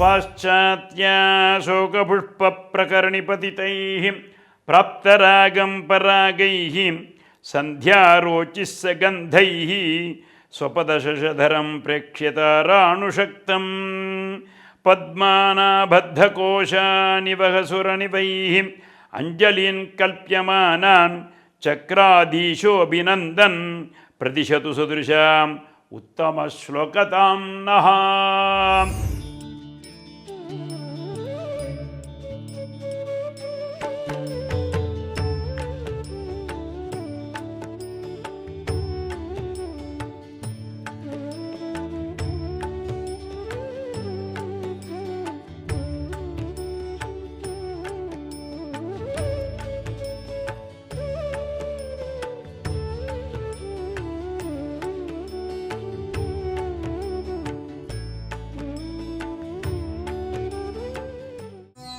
पाश्चात्या शोकपुष्पप्रकरणिपतितैः प्राप्तरागं परागैः सन्ध्यारोचिः सगन्धैः स्वपदशशधरं प्रेक्ष्यताराणुशक्तं पद्मानाबद्धकोशानिवहसुरनिवैः अञ्जलीन् कल्प्यमानान् चक्राधीशोऽभिनन्दन् प्रतिशतु सदृशाम् उत्तमश्लोकतां नः